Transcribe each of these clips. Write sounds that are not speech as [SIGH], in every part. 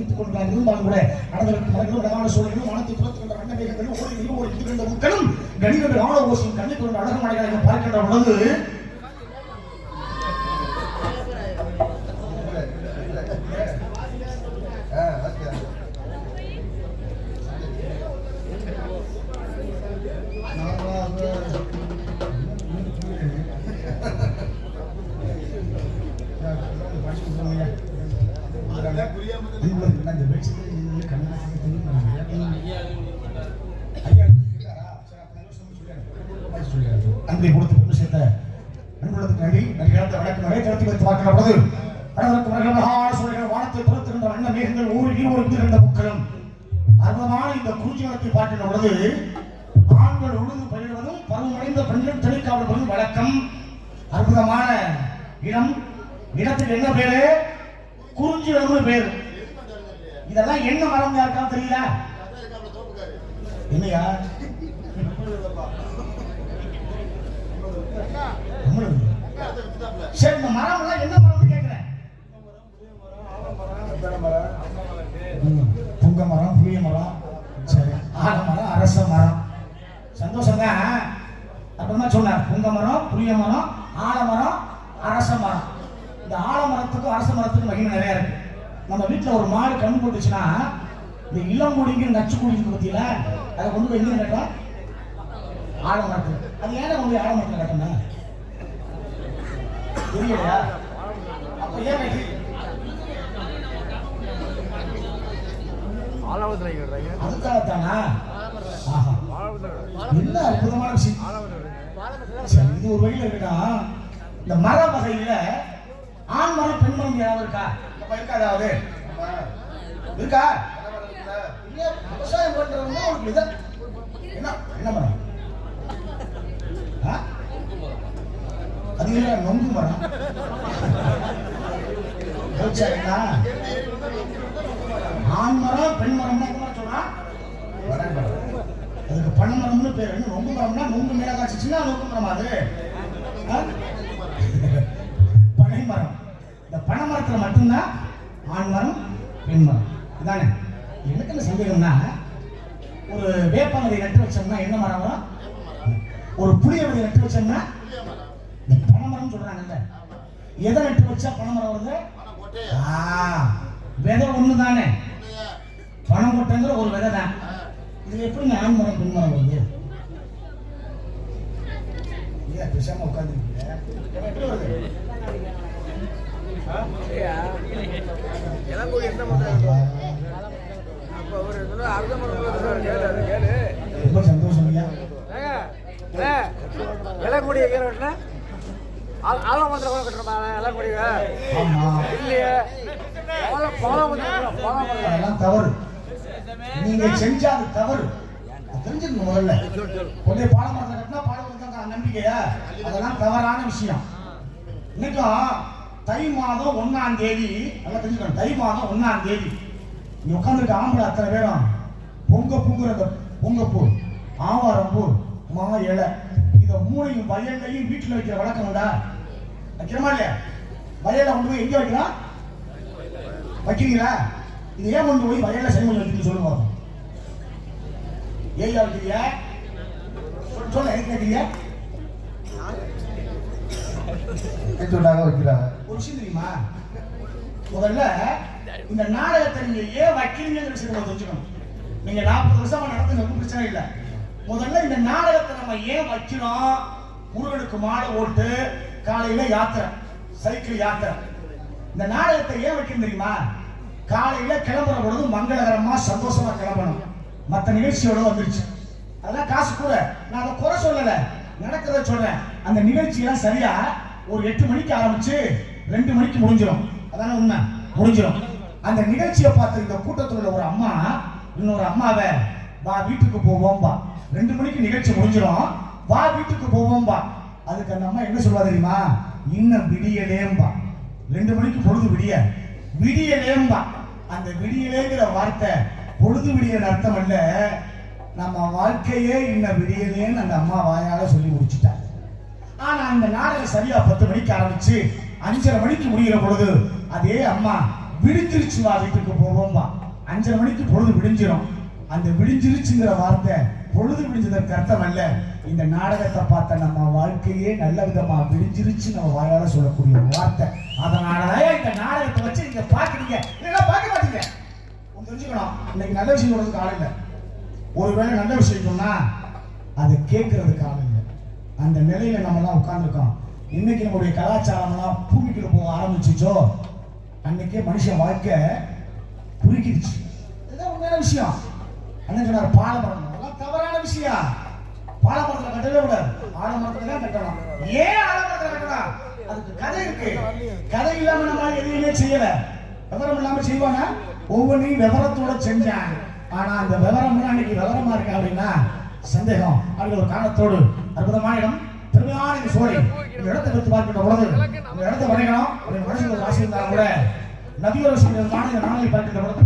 வைத்துக் கொண்டார் இருந்தாலும் கூட நடந்திருக்கும் மரங்களும் இடமான சூழலும் மனத்தை துரத்துகின்ற வண்ண மேகங்களும் ஓடி ஓடி இருக்கின்ற மக்களும் கணிகண்டு ஆழ ஓசையும் கண்ணை கொண்டு அழகு மலைகளை பார்க்கின்ற பொழுது நன்றி நடிகரத்தை வணக்கம். நிறைய திறத்தி வைத்து பார்க்கிற பொழுது கடவுளுக்கு மரங்கள் மகான சூழல்கள் வானத்தை துரத்துகின்ற வண்ண மேகங்கள் ஊர் ஈரோடு இருந்த மக்களும் அற்புதமான இந்த குறிஞ்சிகளத்தை பார்க்கின்ற பொழுது ஆண்கள் உழுது பயிடுவதும் பருவமடைந்த பெண்கள் தெளிக்காவல் வழக்கம். அற்புதமான இடம். இடத்துக்கு என்ன பேரு? குறிஞ்சி இடம்னு பேரு. இதெல்லாம் என்ன மரம் யாருக்கா தெரியல? என்னையா? [LAUGHS] நம்மளுது. சரி இந்த மரம் எல்லாம் என்ன மரம்னு கேக்குறேன். புங்க மரம் புளிய மரம் சரி ஆலமரம் அரச மரம். சந்தோஷம் தான் அப்புறமா சொன்னார் புங்க மரம் புளிய மரம் ஆலமரம் அரச மரம். இந்த ஆலமரத்துக்கும் அரச மரத்துக்கும் மகிமை நிறைய இருக்கு. நம்ம வீட்டில் ஒரு மாடு கண் போட்டுச்சுன்னா இந்த இளங்குடிங்கிற நச்சு குடிக்கு பத்தியில அதை கொண்டு போய் எங்க கட்டலாம் ஆலமரத்தில் அது ஏன் கொண்டு போய் ஆலமரத்தில் கட்டணும்? தெரியலையா அப்ப ஏன் அதுக்காகத்தானா? ஆஹா. என்ன அற்புதமான விஷயம். இது ஒரு வழியில் இருக்கா இந்த மர வகையில ஆண் மரம் பெண் மரம் ஏதாவது இருக்கா? இருக்கா ஏதாவது? இருக்கா? இல்ல, விவசாயம் பண்றவங்க ஒரு என்ன என்ன மரம்? அது நொங்கு மரம். விவசாயங்களா ஆண் மரம் பெண் மரம் சொன்னா மரம். அதுக்கு பனை மரம்னு பேர் என்ன? நொங்கு மரம்னா நொங்கு மேல காய்ச்சிச்சுன்னா நொங்கு மரம் அது. பனை மரம். இந்த பனை மரத்துல மட்டும்தான் ஆண் மரம் பெண் மரம். இதானே? எனக்கு என்ன சந்தேகம்னா ஒரு வேப்பமரை நட்டு வச்சோம்னா என்ன மரம் வரும்? ஒரு புளிய விதை நட்டு வச்சோம்னா மரம் சொல்றாங்கல்ல எதை நட்டு வச்சா பனை மரம் வருது? ஆ, விதை ஒண்ணு தானே பணம் கொட்டைங்கிற ஒரு விதை தான். இது எப்படி ஆண் மரம் பெண் மரம் வருது? ஏன் பேசாம கேளு ரொம்ப சந்தோஷம் ஐயா. இளங்குடி ஆலமந்திர கூட கட்டுறமா? இல்லையே. பழம் அதெல்லாம் தவறு. நீங்க செஞ்சா அது தவறு தெரிஞ்சுக்கணும் முதல்ல கொண்டே பாலமரத்தை கட்டினா பாலமரத்தை தான் நம்பிக்கையா? அதெல்லாம் தவறான விஷயம். இன்னைக்கும் தை மாதம் ஒண்ணாம் தேதி நல்லா தெரிஞ்சுக்கணும். தை மாதம் ஒண்ணாம் தேதி. நீ உட்காந்துருக்க ஆம்பளை அத்தனை பேரும். பொங்க பூங்குற அந்த பொங்கப்பூ ஆவாரம்பூ மா இலை. இதை மூணையும் வயல்லையும் வீட்டுல வைக்கிற வழக்கம் உண்டா? வைக்கிறோமா இல்லையா? வயல்ல கொண்டு போய் எங்க வைக்கிறோம் வைக்கிறீங்களா? இது ஏன் கொண்டு போய் வயல்ல செங்கல் வைக்கணும்னு சொல்லுங்க. பாப்போம். ஏய்யா வைக்கிறீங்க சொல்~ சொல்ல எதுக்கு வைக்கிறீங்க சொன்னாங்க வைக்கிறாங்க ஒரு விஷயம் தெரியுமா? முதல்ல இந்த நாடகத்தை நீங்க ஏன் வைக்கிறீங்கிற விஷயத்தை நம்ம தெரிஞ்சுக்கணும். நீங்க நாற்பது வருஷமா நடத்துங்க ஒன்றும் பிரச்சனை இல்லை. முதல்ல இந்த நாடகத்தை நம்ம ஏன் வைக்கிறோம் முருகனுக்கு மாலை ஓட்டு காலையில யாத்திரை சைக்கிள் யாத்திரை. இந்த நாடகத்தை ஏன் வைக்கணும் தெரியுமா? காலையில கிளம்புற பொழுது மங்களகரமா சந்தோஷமா கிளம்பணும். மத்த நிகழ்ச்சியோட வந்துருச்சு. அதெல்லாம் காசு கூட. நான் அதை குறை சொல்லல. நடக்கிறத சொல்றேன். அந்த நிகழ்ச்சியெல்லாம் சரியா ஒரு எட்டு மணிக்கு ஆரம்பிச்சு ரெண்டு மணிக்கு முடிஞ்சிடும் அதான உண்மை? முடிஞ்சிடும் அந்த நிகழ்ச்சியை பார்த்து இந்த கூட்டத்தில் உள்ள ஒரு அம்மா இன்னொரு அம்மாவை வா வீட்டுக்கு போவோம்பா. ரெண்டு மணிக்கு நிகழ்ச்சி முடிஞ்சிடும். வா வீட்டுக்கு போவோம்பா. அதுக்கு அந்த அம்மா என்ன சொல்லுவா தெரியுமா? இன்னும் விடியலேம்பா. ரெண்டு மணிக்கு பொழுது விடிய. விடியலேம்பா. அந்த விடியலேங்கிற வார்த்தை பொழுது விடியல் அர்த்தம் அல்ல. நம்ம வாழ்க்கையே இன்னும் விடியலேன்னு அந்த அம்மா வாயால சொல்லி முடிச்சுட்டாங்க ஆனா அந்த நாடகம் சரியா பத்து மணிக்கு ஆரம்பிச்சு அஞ்சரை மணிக்கு முடிகிற பொழுது அதே அம்மா விடிஞ்சிருச்சு வா வீட்டுக்கு போவோம்பா. அஞ்சரை மணிக்கு பொழுது விடிஞ்சிடும் அந்த விடிஞ்சிருச்சுங்கிற வார்த்தை பொழுது விழிஞ்சதற்கு அர்த்தம் அல்ல இந்த நாடகத்தை பார்த்த நம்ம வாழ்க்கையே நல்ல விதமா விடிஞ்சிருச்சு நம்ம வாயால சொல்லக்கூடிய ஒரு வார்த்தை. அதனாலதான் இந்த நாடகத்தை வச்சு நீங்க பாக்குறீங்க இல்லைன்னா பார்க்க மாட்டீங்க. தெரிஞ்சுக்கணும். இன்னைக்கு நல்ல விஷயம் சொல்றதுக்கு ஆள் இல்லை. ஒருவேளை நல்ல விஷயம் சொன்னா அதை கேட்கறதுக்கு ஆள் இல்லை. அந்த நிலையில நம்ம எல்லாம் உட்கார்ந்துருக்கோம். இன்னைக்கு நம்முடைய கலாச்சாரம்லாம் பூமிக்குள்ள போக ஆரம்பிச்சிச்சோ? அன்னைக்கே மனுஷன் வாழ்க்கை குறுக்கிடுச்சு இதுதான் உண்மையான விஷயம். என்ன சொன்னார் பாலமரம். அதெல்லாம் தவறான விஷயம்? பாலமரத்துல கட்டவே கூடாது. ஆலமரத்துல தான் கட்டணும் ஏன் ஆலமரத்துல கட்டணும் அதுக்கு கதை இருக்கு. கதை இல்லாம நம்ம எதையுமே செய்யல. விவரம் இல்லாம செய்வாங்க. ஒவ்வொன்றையும் விவரத்தோட செஞ்சாங்க. ஆனா அந்த விவரம் அன்னைக்கு விவரமா இருக்கு அப்படின்னா சந்தேகம். அப்படி ஒரு காரணத்தோடு அற்புதமான இடம் பெருமையான சோழி இந்த இடத்தை எடுத்து பார்க்கின்ற பொழுது இந்த இடத்தை வணங்கணும் ஒரு மனசுக்கு ஒரு ஆசை இருந்தாலும் கூட நதியோர சீக்கிரமான இந்த நாளை பார்க்கின்ற பொழுது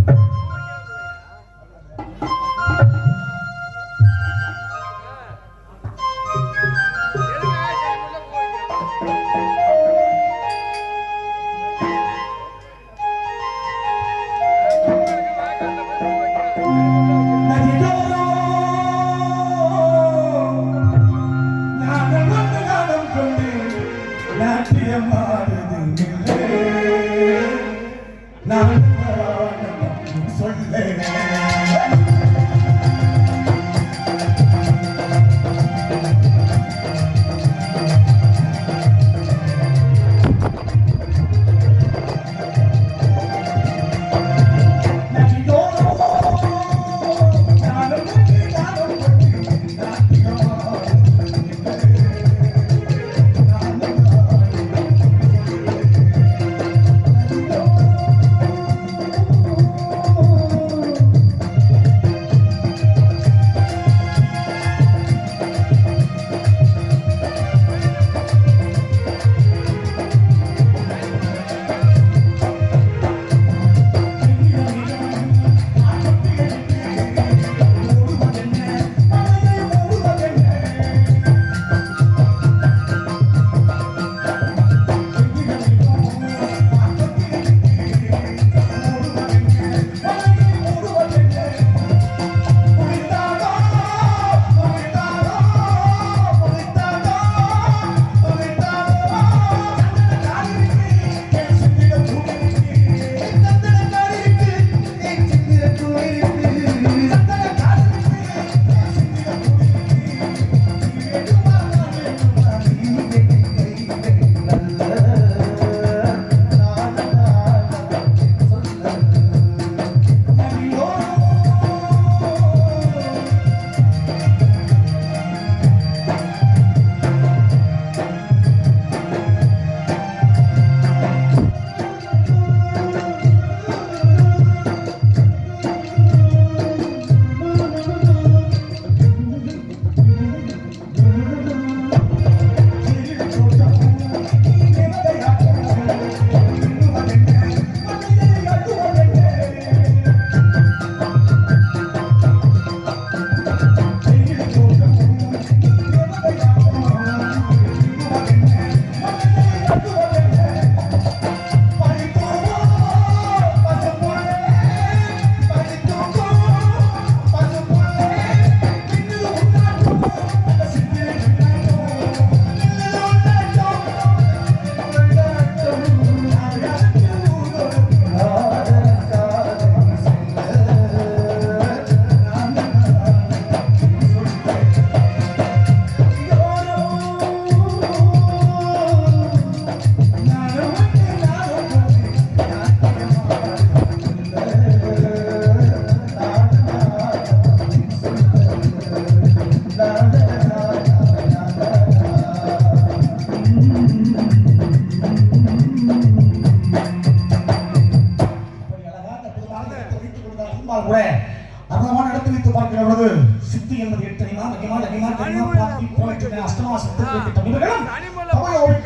எட்டனிமா மகிமா லகிமா கனிமா பிராப்தி போயிட்டு அஷ்டமா சத்துக்கு தமிழர்களும் தமிழோடு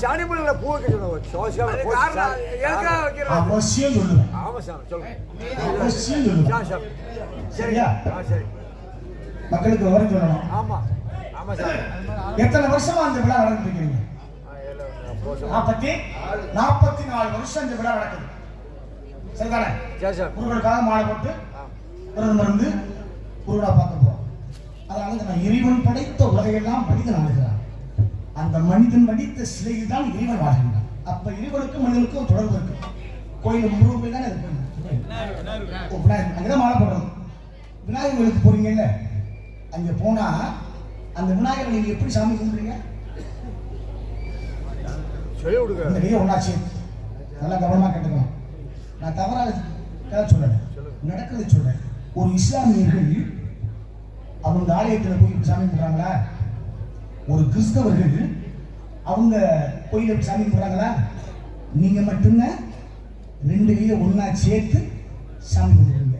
சாணிமலையில பூ வைக்கணும் சோசியல் எதுக்காக வைக்கிறோம் அவசியம் சொல்லுவேன். சார் அவசியம் சொல்லுவேன். சரியா? மக்களுக்கு விவரம் சொல்லணும். ஆமா. ஆமா சார் எத்தனை வருஷமா அந்த விழா நடந்துருக்கீங்க நாற்பத்தி நாற்பத்தி நாலு வருஷம் இந்த விழா நடக்குது. சரிதானே? சரி சார். முருகனுக்காக மாலை போட்டு விரதம் இருந்து முருகனை பார்க்க போறோம். அதனால நான் இறைவன் படைத்த உலகையெல்லாம் மனிதன் ஆளுகிறான். அந்த மனிதன் வடித்த சிலையில் தான் இறைவன் வாழ்கின்றான். அப்ப இறைவனுக்கும் மனிதனுக்கும் தொடர்பு இருக்கு. கோயில் முருகன் தானே ஓ, விநாயகர் அங்கதான் மாலை போடுறோம். விநாயகர் கோயிலுக்கு போறீங்கல்ல? அங்க போனா அந்த விநாயகரை நீங்க எப்படி சாமி கும்பிடுறீங்க? இந்த கையை ஒண்ணாச்சு நல்லா கவனமா கேட்டுக்கணும். நான் தவறாக சொல்லல. நடக்கிறத சொல்றேன். ஒரு இஸ்லாமியர்கள் அவங்க ஆலயத்தில் போய் சாமி கும்பிட்றாங்களா? ஒரு கிறிஸ்தவர்கள் அவங்க கோயில சாமி கும்பிட்றாங்களா? நீங்க மட்டும்தான் ரெண்டு கையை சேர்த்து சாமி கும்பிடுறீங்க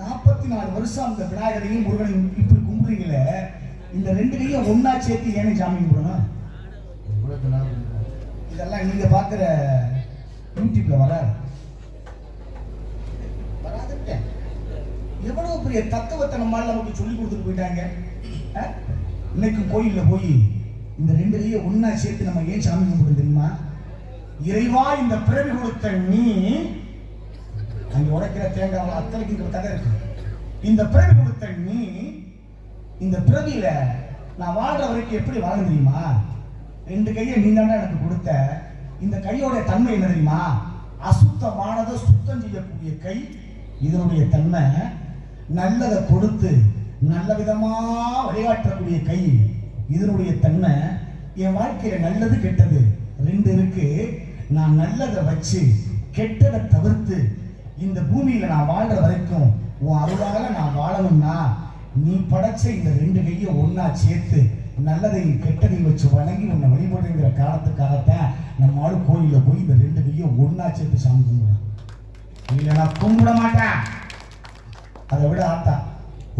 நாற்பத்தி நாலு வருஷம் அந்த விநாயகரையும் முருகனையும் இப்படி கும்பிடுறீங்களே இந்த ரெண்டு கையை சேர்த்து ஏன்னு சாமி கும்பிடணும்? இதெல்லாம் நீங்க பாக்குற யூடியூப்ல வராது. எவ்வளவு பெரிய தத்துவத்தை நம்மால நமக்கு சொல்லி கொடுத்துட்டு போயிட்டாங்க? இன்னைக்கு கோயிலில் போய் இந்த ரெண்டுலேயே ஒன்னா சேர்த்து நம்ம ஏன் சாமி கும்பிடுறோம் தெரியுமா? இறைவா இந்த பிறவி கொடுத்த நீ அங்க உடைக்கிற தேங்காய் அத்தனைக்கு இந்த கதை இருக்கு. இந்த பிறவி கொடுத்த நீ இந்த பிறவியில நான் வாழ்ற வரைக்கும் எப்படி வாழ தெரியுமா? ரெண்டு கையை நீ தானே எனக்கு கொடுத்த. இந்த கையோட தன்மை என்ன தெரியுமா? அசுத்தமானதை சுத்தம் செய்யக்கூடிய கை இதனுடைய தன்மை நல்லதை கொடுத்து நல்ல விதமாக வழிகாட்டக்கூடிய கை இதனுடைய தன்மை என் வாழ்க்கையில் நல்லது கெட்டது ரெண்டு இருக்கு. நான் நல்லதை வச்சு கெட்டதை தவிர்த்து இந்த பூமியில் நான் வாழ்ற வரைக்கும் உன் அருளாக நான் வாழணும்னா நீ படைச்ச இந்த ரெண்டு கையை ஒன்றா சேர்த்து நல்லதையும் கெட்டதையும் வச்சு வணங்கி உன்னை வழிபடுங்கிற காரணத்துக்காகத்தான் நம்ம ஆளு கோயிலில் போய் இந்த ரெண்டு கையை ஒன்றா சேர்த்து சாமி கும்பிடுறோம் இல்லைன்னா கும்பிட மாட்டேன். அதை விட ஆத்தா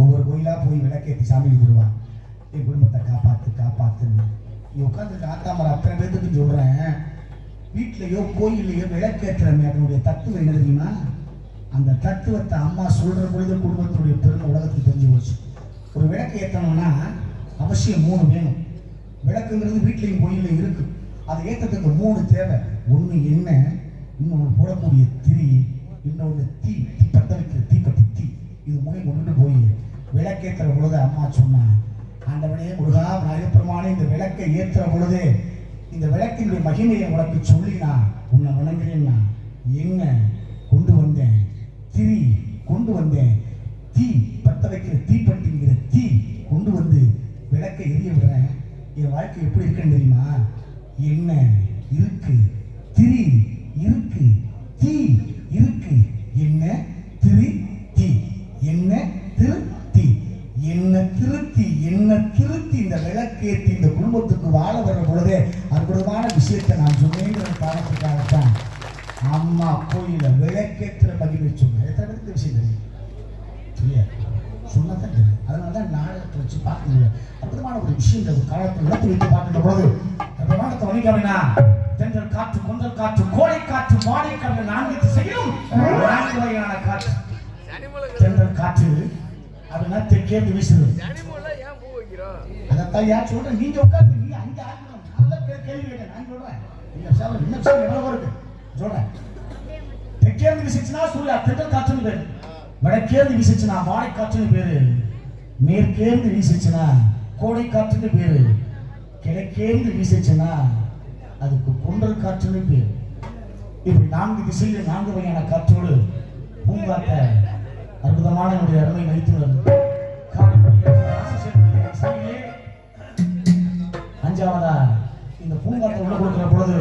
ஒவ்வொரு கோயிலாக போய் விளக்கேற்றி சாமி கும்பிடுவான் என் குடும்பத்தை காப்பாத்து காப்பாத்துன்னு. நீ உட்காந்து ஆத்தா மரம் அத்தனை பேர்த்துக்கு சொல்கிறேன் வீட்லையோ கோயில்லையோ விளக்கேற்றுறமே அதனுடைய தத்துவம் என்ன தெரியுமா? அந்த தத்துவத்தை அம்மா சொல்கிற பொழுது குடும்பத்தினுடைய பெருமை உலகத்துக்கு தெரிஞ்சு போச்சு. ஒரு விளக்கு ஏற்றணும்னா அவசியம் மூணு வேணும். விளக்குங்கிறது வீட்லையும் கோயிலையும் இருக்கு. அதை ஏற்றத்துக்கு மூணு தேவை. ஒன்று என்ன? இன்னொன்று போடக்கூடிய திரி இன்னொன்று தீ தீப்பத்த வைக்கிற தீப்பத்தி இது மூணு கொண்டு போய் விளக்கேற்றுற பொழுது அம்மா சொன்னா ஆண்டவனே முருகா நாயகப்பெருமானே இந்த விளக்கை ஏற்றுற பொழுது இந்த விளக்கினுடைய மகிமையை உனக்கு சொல்லி நான் உன்னை வணங்குறேன்னா என்ன கொண்டு வந்தேன்? திரி கொண்டு வந்தேன். தீ பற்ற வைக்கிற தீப்பட்டிங்கிற தீ கொண்டு வந்து விளக்கை எரிய விடுறேன். என் வாழ்க்கை எப்படி இருக்குன்னு தெரியுமா? என்ன இருக்கு? திரி விஷயங்கள் ஒரு காலத்தை நடத்தி வைத்து பார்க்கின்ற பொழுது அற்புதமானத்தை வணிகம்னா? தென்றல் காற்று கொந்தல் காற்று கோடை காற்று மாடை காற்று நான்கு திசையிலும் நான்கு வகையான காற்று. தென்றல் காற்று அப்படின்னா தெற்கேந்து வீசுது. அனிமல்ல அதைத்தான் யார் சொல்றேன் நீங்க உட்கார்ந்து நீ அங்க நல்ல கே- கேள்வி கேட்டேன். நான் சொல்றேன். நீங்க சார் இன்னும் சார் எவ்வளவு இருக்கு? சொல்றேன். தெற்கேந்து விசிச்சுனா சூர்யா தென்றல் காற்றுன்னு பேரு. வடக்கேந்து விசிச்சுனா வாடை காற்றுன்னு பேரு. மேற்கேந்து விசிச்சுனா கோடை காற்றுன்னு பேரு. கிழக்கேந்து வீசிச்சுன்னா அதுக்கு கொண்டல் காற்றுன்னு பேரு. இப்படி நான்கு திசையில் நான்கு வகையான காற்றோடு பூங்காத்த அற்புதமான என்னுடைய அருமை நைத்துணர் அஞ்சாவதா இந்த பூங்காத்தை உள்ள கொடுக்கிற பொழுது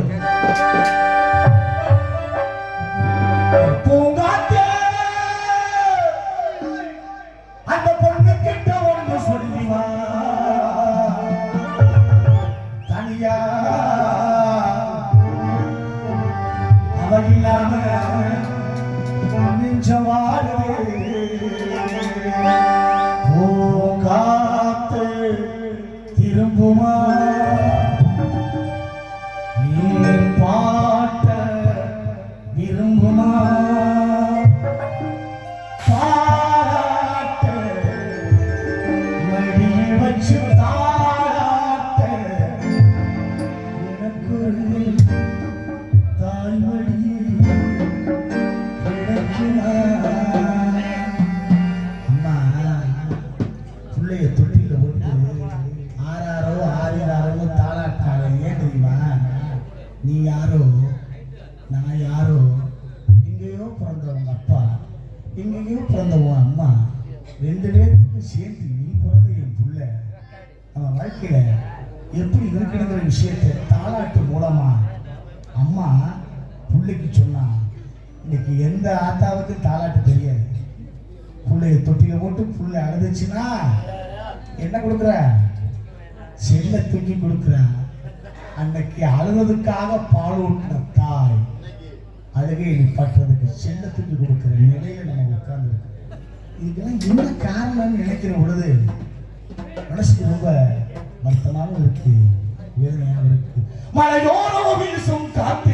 இன்னைக்கு எந்த ஆத்தாவுக்கு தாலாட்டு தெரியாது. பிள்ளைய தொட்டியில போட்டு புள்ள அழுதுச்சுன்னா என்ன கொடுக்குற? செல்ல தூக்கி கொடுக்குற. அன்னைக்கு அழுவதுக்காக பால் ஊட்டின தாய். அழுகை நிப்பாட்டுறதுக்கு செல்ல தூக்கி கொடுக்குற நிலையில நம்ம உட்கார்ந்து இதுக்கெல்லாம் என்ன காரணம்னு நினைக்கிற பொழுது மனசுக்கு ரொம்ப வருத்தமாகவும் இருக்கு வேதனையாகவும் இருக்கு. மழையோரம் வீசும் காத்து